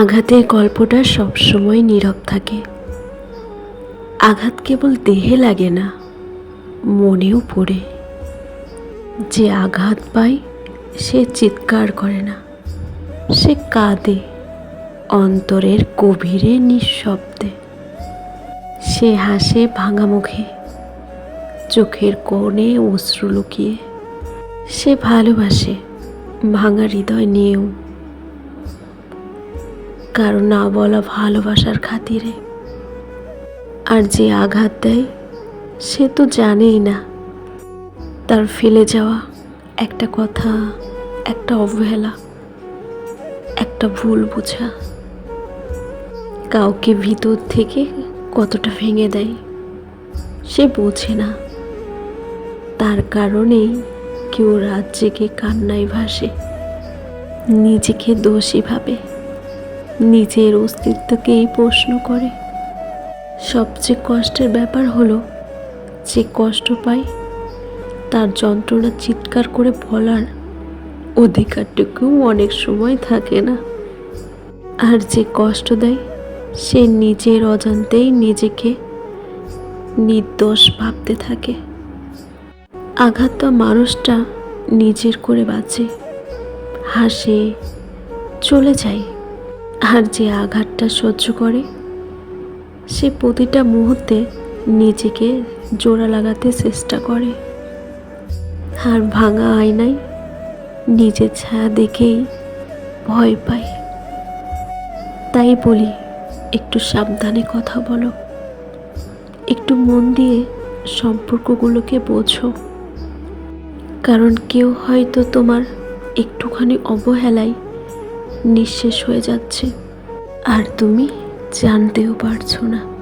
আঘাতের গল্পটা সবসময় নীরব থাকে। আঘাত কেবল দেহে লাগে না, মনেও পড়ে। যে আঘাত পায়, সে চিৎকার করে না। সে কাঁদে, অন্তরের গভীরে নিঃশব্দে। সে হাসে ভাঙা মুখে, চোখের কোণে অশ্রু লুকিয়ে। সে ভালোবাসে, ভাঙা হৃদয় নিয়েও। কারও না বলা ভালোবাসার খাতিরে। আর যে আঘাত দেয়, সে তো জানেই না। তার ফেলে যাওয়া একটা কথা, একটা অবহেলা, একটা ভুল বোঝা কাউকে ভিতর থেকে কতটা ভেঙে দেয়, সে বোঝে না। তার কারণেই কেউ রাত জেগে কান্নায় ভাসে, নিজেকে দোষী ভাবে। নিজের অস্তিত্বকেই প্রশ্ন করে। সবচেয়ে কষ্টের ব্যাপার হলো, যে কষ্ট পায় তার যন্ত্রণা চিৎকার করে বলার অধিকারটুকুও অনেক সময় থাকে না। আর যে কষ্ট দেয়, সে নিজের অজান্তেই নিজেকে নির্দোষ ভাবতে থাকে। আঘাত তো মানুষটা নিজের করে বাঁচে, হাসে, চলে যায়। আর যে আঘাতটা সহ্য করে, সে প্রতিটা মুহূর্তে নিজেকে জোড়া লাগাতে চেষ্টা করে। আর ভাঙা আয়নায় নিজের ছায়া দেখেই ভয় পায়। তাই বলি, একটু সাবধানে কথা বলো। একটু মন দিয়ে সম্পর্কগুলোকে বোঝো। কারণ কেউ হয়তো তোমার একটুখানি অবহেলায় নিঃশেষ হয়ে যাচ্ছে। আর তুমি জানতেও পারছ না।